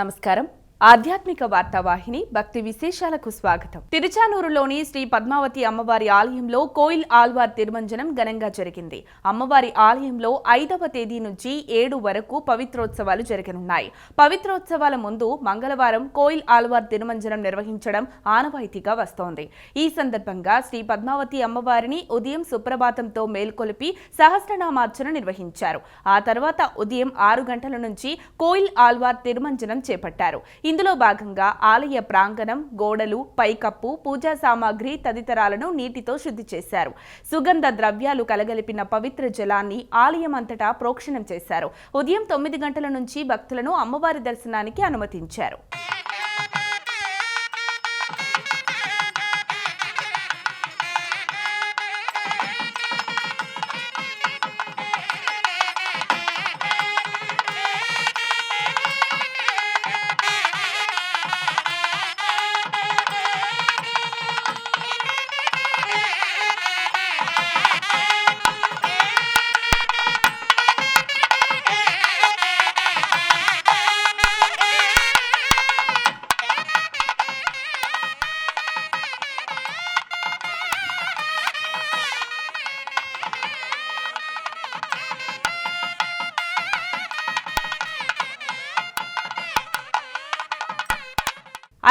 నమస్కారం. ఆధ్యాత్మిక వార్తావాహిని భక్తి విశేషాలకు స్వాగతం. తిరుచానూరులోని శ్రీ పద్మావతి అమ్మవారి ఆలయంలో కోయిల్ ఆల్వార్ తిరుమంజనం ఘనంగా జరిగింది. అమ్మవారి ఆలయంలో ఐదవ తేదీ నుంచి ఏడు వరకు పవిత్రోత్సవాలు జరగనున్నాయి. పవిత్రోత్సవాల ముందు మంగళవారం కోయిల్ ఆల్వార్ తిరుమంజనం నిర్వహించడం ఆనవాయితీగా వస్తోంది. ఈ సందర్భంగా శ్రీ పద్మావతి అమ్మవారిని ఉదయం సుప్రభాతంతో మేల్కొలిపి సహస్రనామార్చన నిర్వహించారు. ఆ తర్వాత ఉదయం ఆరు గంటల నుంచి కోయిల్ ఆల్వార్ తిరుమంజనం చేపట్టారు. ఇందులో భాగంగా ఆలయ ప్రాంగణం గోడలు పైకప్పు పూజా సామాగ్రి తదితరాలను నీటితో శుద్ధి చేశారు. సుగంధ ద్రవ్యాలు కలగలిపిన పవిత్ర జలాన్ని ఆలయం అంతటా ప్రోక్షణం చేశారు. ఉదయం తొమ్మిది గంటల నుంచి భక్తులను అమ్మవారి దర్శనానికి అనుమతించారు.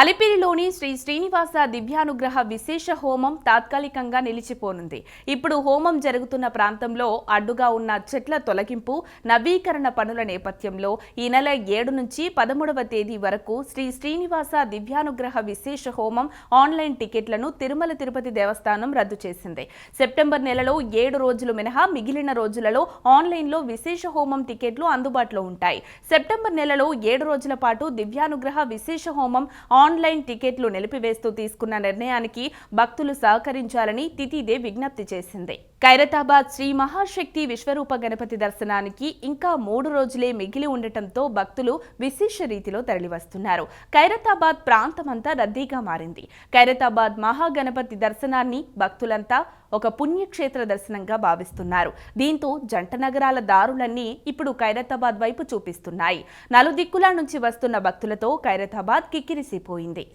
అలిపిరిలోని శ్రీ శ్రీనివాస దివ్యానుగ్రహ విశేష హోమం తాత్కాలికంగా నిలిచిపోనుంది. ఇప్పుడు హోమం జరుగుతున్న ప్రాంతంలో అడ్డుగా ఉన్న చెట్ల తొలగింపు నవీకరణ పనుల నేపథ్యంలో ఈ నెల ఏడు నుంచి పదమూడవ తేదీ వరకు శ్రీ శ్రీనివాస దివ్యానుగ్రహ విశేష హోమం ఆన్లైన్ టికెట్లను తిరుమల తిరుపతి దేవస్థానం రద్దు చేసింది. సెప్టెంబర్ నెలలో ఏడు రోజులు మినహా మిగిలిన రోజులలో ఆన్లైన్లో విశేష హోమం టికెట్లు అందుబాటులో ఉంటాయి. సెప్టెంబర్ నెలలో ఏడు రోజుల పాటు దివ్యానుగ్రహ విశేష హోమం ఆన్లైన్ ఆన్లైన్ టికెట్లు నిలిపివేస్తూ తీసుకున్న నిర్ణయానికి భక్తులు సహకరించాలని తితిదే విజ్ఞప్తి చేసింది. ఖైరతాబాద్ శ్రీ మహాశక్తి విశ్వరూప గణపతి దర్శనానికి ఇంకా మూడు రోజులే మిగిలి ఉండటంతో భక్తులు విశేష రీతిలో తరలివస్తున్నారు. ఖైరతాబాద్ ప్రాంతమంతా రద్దీగా మారింది. ఖైరతాబాద్ మహాగణపతి దర్శనాన్ని భక్తులంతా ఒక పుణ్యక్షేత్ర దర్శనంగా భావిస్తున్నారు. దీంతో జంట నగరాల దారులన్నీ ఇప్పుడు ఖైరతాబాద్ వైపు చూపిస్తున్నాయి. నలుదిక్కుల నుంచి వస్తున్న భక్తులతో ఖైరతాబాద్ కిక్కిరిసిపోయింది.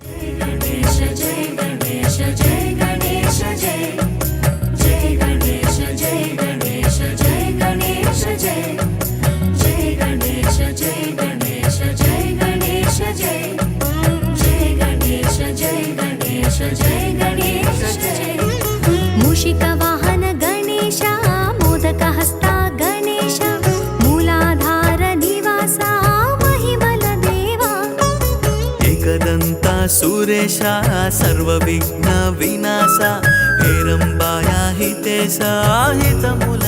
सुरेशा सर्वविघ्न विनाशा हेरम्बाया हितेशा हितमुलनीवा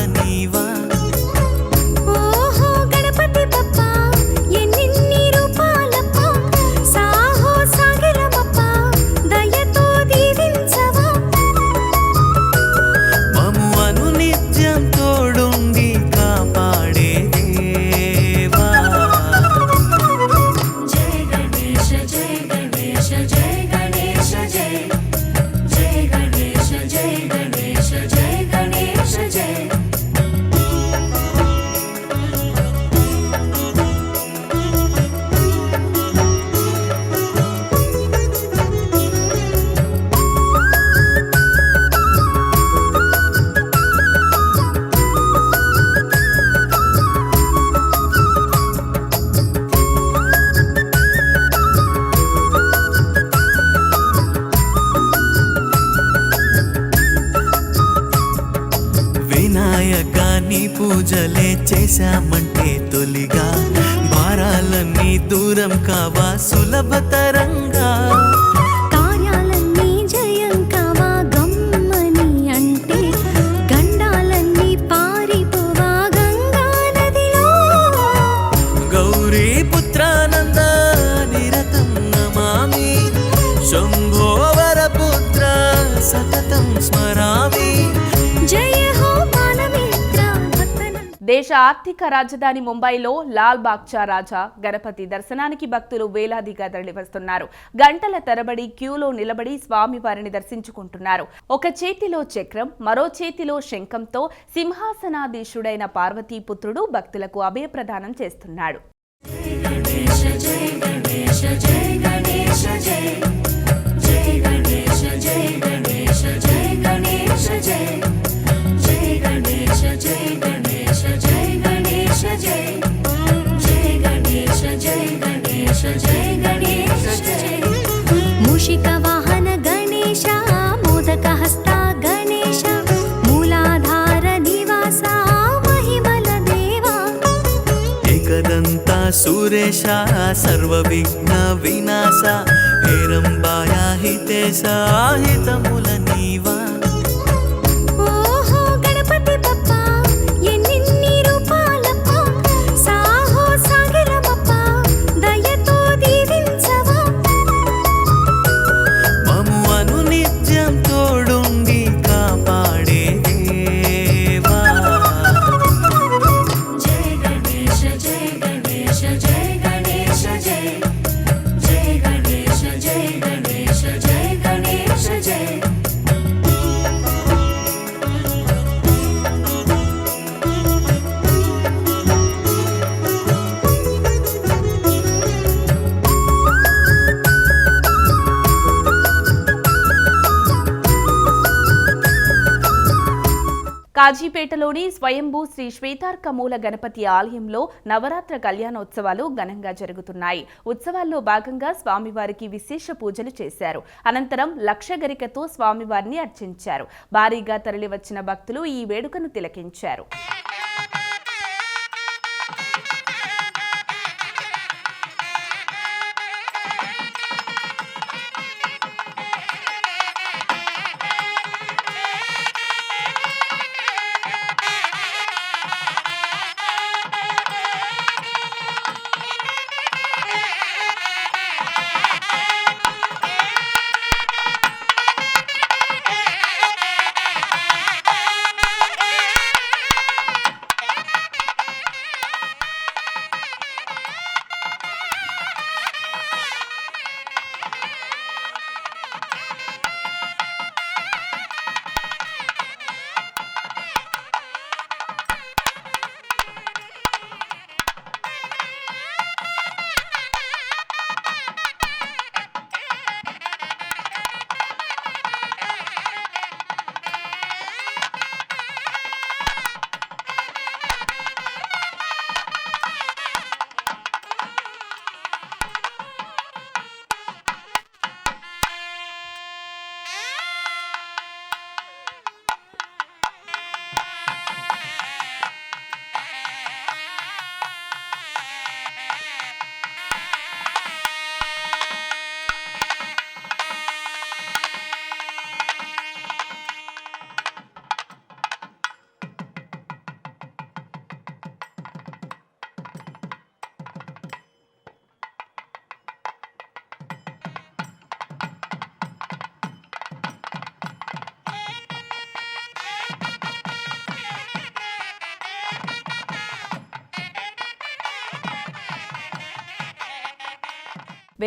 పూజలే చేశామంటే తొలిగా. భారాలన్నీ దూరం కావా సులభతరంగా? దేశ ఆర్థిక రాజధాని ముంబైలో లాల్ బాగ్చా రాజా గణపతి దర్శనానికి భక్తులు వేలాదిగా తరలివస్తున్నారు. గంటల తరబడి క్యూలో నిలబడి స్వామివారిని దర్శించుకుంటున్నారు. ఒక చేతిలో చక్రం మరో చేతిలో శంఖంతో సింహాసనాధీశుడైన పార్వతీపుత్రుడు భక్తులకు అభయప్రదానం చేస్తున్నాడు. जय गणेश जय मूषिकवाहन गणेश मोदकहस्ता गणेश मूलाधार निवासा महिमल देवा एकदन्ता सुरेशा सर्वविघ्न विनाशा हेरम्बाया हितेशा हितमुल కాజీపేటలోని స్వయంభూ శ్రీ శ్వేతార్కమూల గణపతి ఆలయంలో నవరాత్ర కళ్యాణోత్సవాలు ఘనంగా జరుగుతున్నాయి. ఉత్సవాల్లో భాగంగా స్వామివారికి విశేష పూజలు చేశారు. అనంతరం లక్షగరికతో స్వామివారిని అర్చించారు. భారీగా తరలివచ్చిన భక్తులు ఈ వేడుకను తిలకించారు.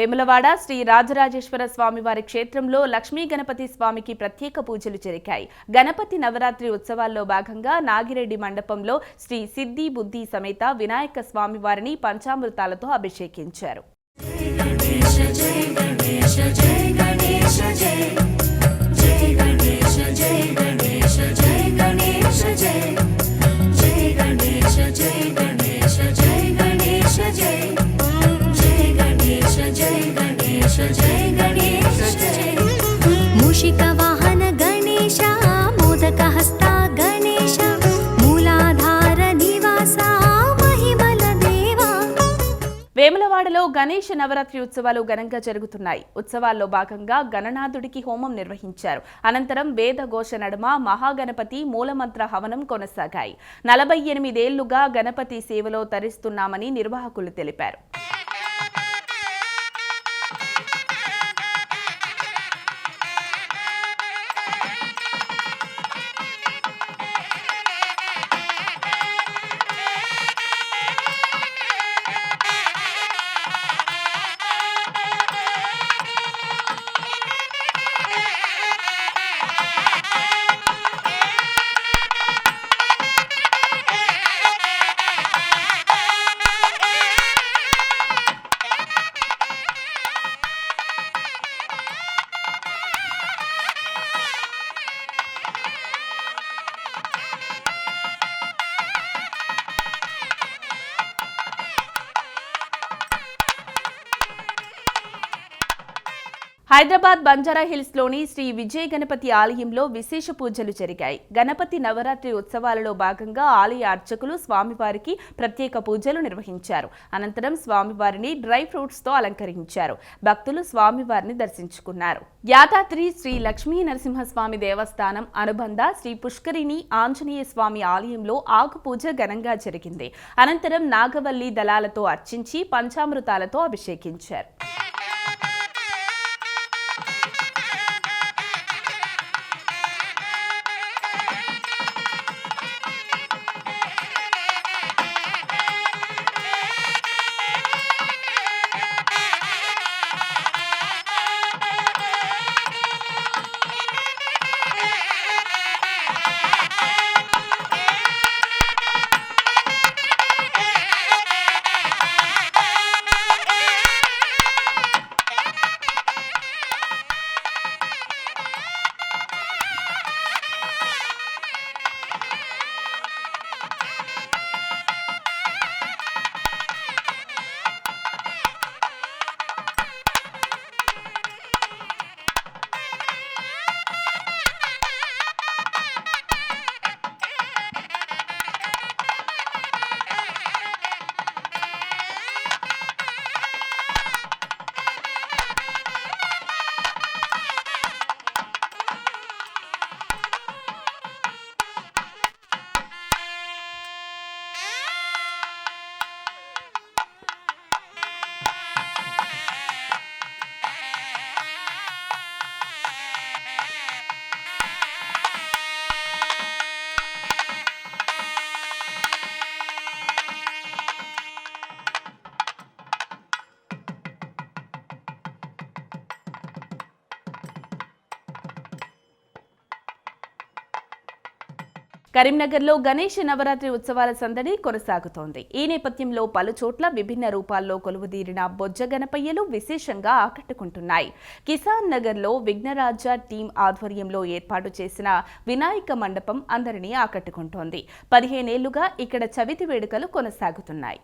వేములవాడ శ్రీ రాజరాజేశ్వర స్వామివారి క్షేత్రంలో లక్ష్మీ గణపతి స్వామికి ప్రత్యేక పూజలు జరిగాయి గణపతి నవరాత్రి ఉత్సవాల్లో భాగంగా నాగిరెడ్డి మండపంలో శ్రీ సిద్ధి బుద్ధి సమేత వినాయక స్వామివారిని పంచామృతాలతో అభిషేకించారు జై జై गणेश जय गणेश जय मूषिकवाहन गणेश मोदकहस्ता गणेश मूलाधार निवासा महिमल देवा వేములవాడలో గణేష నవరాత్రి ఉత్సవాలు ఘనంగా జరుగుతున్నాయి ఉత్సవాల్లో భాగంగా గణనాథుడికి హోమం నిర్వహించారు అనంతరం వేద ఘోష నడుమ మహాగణపతి మూలమంత్ర హవనం కొనసాగాయి నలభై ఎనిమిదేళ్లుగా గణపతి సేవలో తరిస్తున్నామని నిర్వాహకులు తెలిపారు హైదరాబాద్ బంజారా హిల్స్లోని శ్రీ విజయ గణపతి ఆలయంలో విశేష పూజలు జరిగాయి. గణపతి నవరాత్రి ఉత్సవాలలో భాగంగా ఆలయ అర్చకులు స్వామివారికి ప్రత్యేక పూజలు నిర్వహించారు. అనంతరం స్వామివారిని డ్రై ఫ్రూట్స్తో అలంకరించారు. భక్తులు స్వామివారిని దర్శించుకున్నారు. యాదాద్రి శ్రీ లక్ష్మీ నరసింహస్వామి దేవస్థానం అనుబంధ శ్రీ పుష్కరిణి ఆంజనేయ స్వామి ఆలయంలో ఆకు పూజ ఘనంగా జరిగింది. అనంతరం నాగవల్లి దళాలతో అర్చించి పంచామృతాలతో అభిషేకించారు. కరీంనగర్లో గణేష్ నవరాత్రి ఉత్సవాల సందడి కొనసాగుతోంది. ఈ నేపథ్యంలో పలు చోట్ల విభిన్న రూపాల్లో కొలువుదీరిన బొజ్జ గణపయ్యలు విశేషంగా ఆకట్టుకుంటున్నాయి. కిసాన్ నగర్లో విఘ్నరాజ టీం ఆధ్వర్యంలో ఏర్పాటు చేసిన వినాయక మండపం అందరినీ ఆకట్టుకుంటోంది. పదిహేనేళ్ళుగా ఇక్కడ చవితి వేడుకలు కొనసాగుతున్నాయి.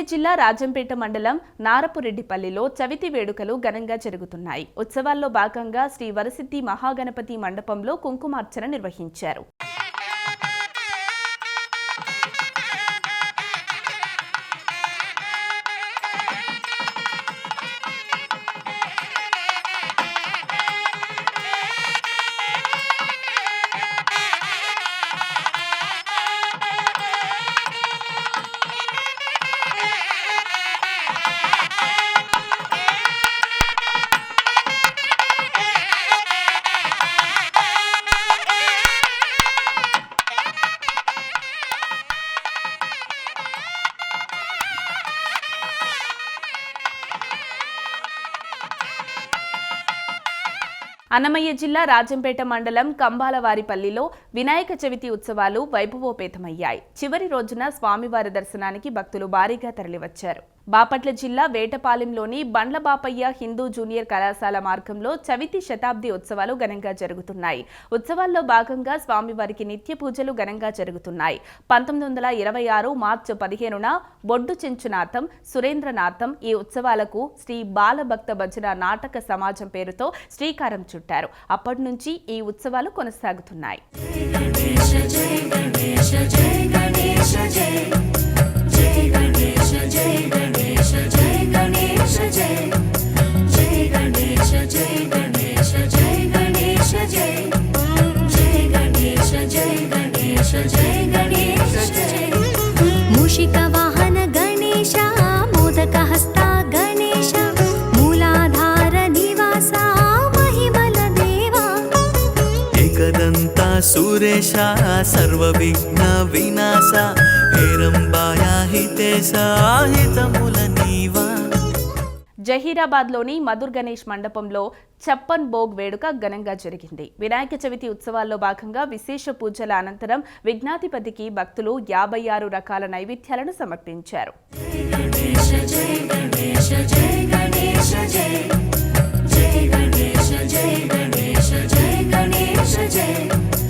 ఉమ్మడి జిల్లా రాజంపేట మండలం నారపురెడ్డిపల్లిలో చవితి వేడుకలు ఘనంగా జరుగుతున్నాయి. ఉత్సవాల్లో భాగంగా శ్రీ వరసిద్ధి మహాగణపతి మండపంలో కుంకుమార్చన నిర్వహించారు. అన్నమయ్య జిల్లా రాజంపేట మండలం కంబాలవారిపల్లిలో వినాయక చవితి ఉత్సవాలు వైభవోపేతమయ్యాయి. చివరి రోజున స్వామివారి దర్శనానికి భక్తులు భారీగా తరలివచ్చారు. బాపట్ల జిల్లా వేటపాలెంలోని బండ్ల బాపయ్య హిందూ జూనియర్ కళాశాల మార్గంలో చవితి శతాబ్ది ఉత్సవాలు ఘనంగా జరుగుతున్నాయి. ఉత్సవాల్లో భాగంగా స్వామివారికి నిత్య పూజలు ఘనంగా జరుగుతున్నాయి. పంతొమ్మిది వందల ఇరవై ఆరు మార్చి పదిహేనున బొడ్డు చెంచునాథం సురేంద్రనాథం ఈ ఉత్సవాలకు శ్రీ బాలభక్త భజన నాటక సమాజం పేరుతో శ్రీకారం చుట్టారు. అప్పటి నుంచి ఈ ఉత్సవాలు కొనసాగుతున్నాయి. मूषिकवाहन गणेश मोदकहस्ता गणेश मूलाधार निवासा महिमल देवा एकदन्ता सुरेशा सर्वविघ्न विनाशा జహీరాబాద్లోని మధుర్ గణేష్ మండపంలో చప్పన్ భోగ్ వేడుక ఘనంగా జరిగింది. వినాయక చవితి ఉత్సవాల్లో భాగంగా విశేష పూజల అనంతరం విఘ్నాధిపతికి భక్తులు యాభై ఆరు రకాల నైవేద్యాలను సమర్పించారు. జై జై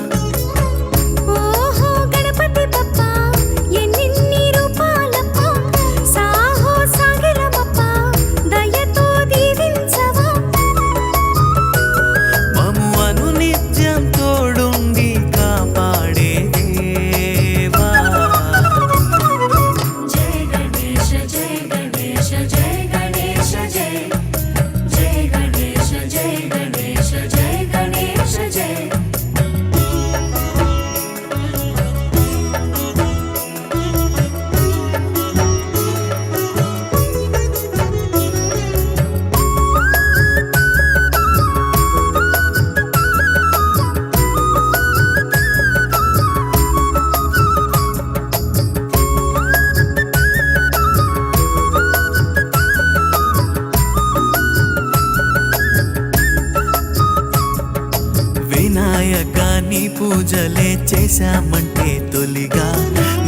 పూజలే చేశామంటే తొలిగా.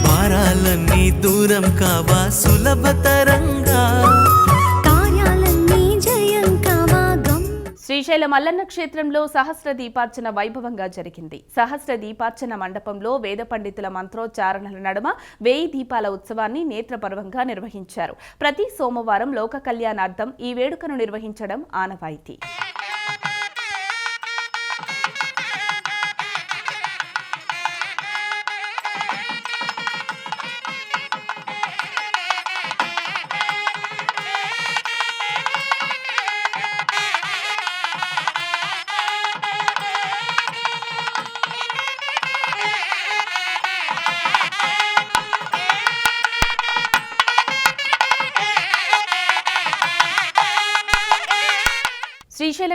భారాలన్నీ దూరం కావా సులభతరంగా శ్రీశైలం మల్లన్న క్షేత్రంలో సహస్ర దీపార్చన వైభవంగా జరిగింది. సహస్ర దీపార్చన మండపంలో వేద పండితుల మంత్రోచ్చారణల నడుమ వేయి దీపాల ఉత్సవాన్ని నేత్రపర్వంగా నిర్వహించారు. ప్రతి సోమవారం లోక కళ్యాణార్థం ఈ వేడుకను నిర్వహించడం ఆనవాయితీ.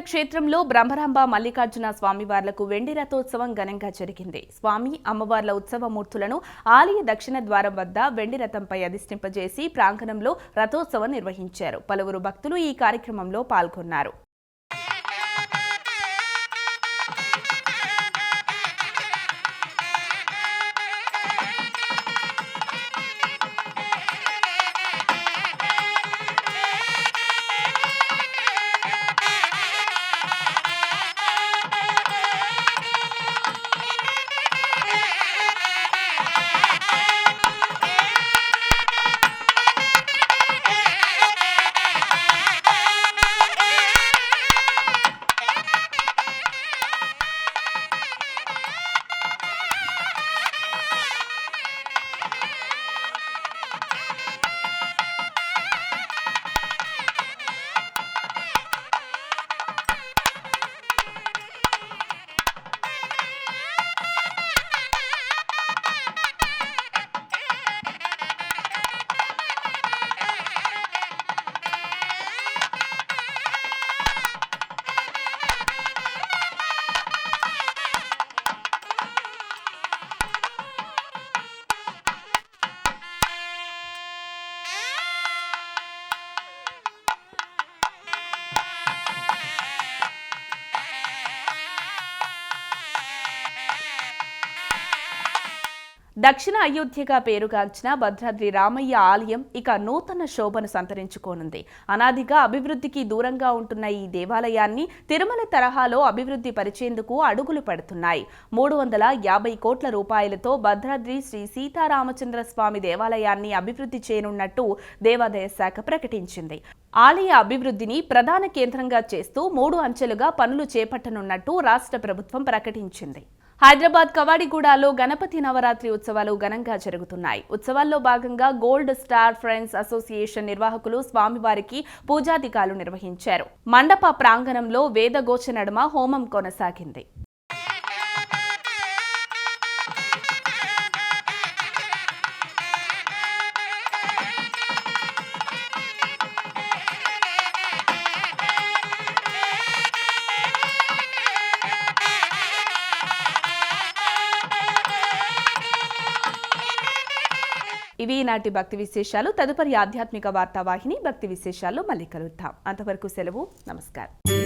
క్షేత్రంలో బ్రహ్మరాంబ మల్లికార్జున స్వామివార్లకు వెండి రథోత్సవం ఘనంగా జరిగింది. స్వామి అమ్మవార్ల ఉత్సవమూర్తులను ఆలయ దక్షిణ ద్వారం వద్ద వెండి రథంపై అధిష్టింపజేసి ప్రాంగణంలో రథోత్సవం నిర్వహించారు. పలువురు భక్తులు ఈ కార్యక్రమంలో పాల్గొన్నారు. దక్షిణ అయోధ్యగా పేరుగాంచిన భద్రాద్రి రామయ్య ఆలయం ఇక నూతన శోభను సంతరించుకోనుంది. అనాదిగా అభివృద్ధికి దూరంగా ఉంటున్న ఈ దేవాలయాన్ని తిరుమల తరహాలో అభివృద్ధి పరిచేందుకు అడుగులు పడుతున్నాయి. మూడు వందల యాభై కోట్ల రూపాయలతో భద్రాద్రి శ్రీ సీతారామచంద్ర స్వామి దేవాలయాన్ని అభివృద్ధి చేయనున్నట్టు దేవాదాయ శాఖ ప్రకటించింది. ఆలయ అభివృద్ధిని ప్రధాన కేంద్రంగా చేస్తూ మూడు అంచెలుగా పనులు చేపట్టనున్నట్టు రాష్ట్ర ప్రభుత్వం ప్రకటించింది. హైదరాబాద్ కవాడిగూడలో గణపతి నవరాత్రి ఉత్సవాలు ఘనంగా జరుగుతున్నాయి. ఉత్సవాల్లో భాగంగా గోల్డ్ స్టార్ ఫ్రెండ్స్ అసోసియేషన్ నిర్వాహకులు స్వామివారికి పూజాధికాలు నిర్వహించారు. మండప ప్రాంగణంలో వేదగోచ నడుమ హోమం కొనసాగింది. ఇవి నాటి భక్తి విశేషాలు తదుపరి ఆధ్యాత్మిక వార్తా వాహిని భక్తి విశేషాల్లో మళ్ళీ కలుద్దాం. అంతవరకు సెలవు నమస్కారం.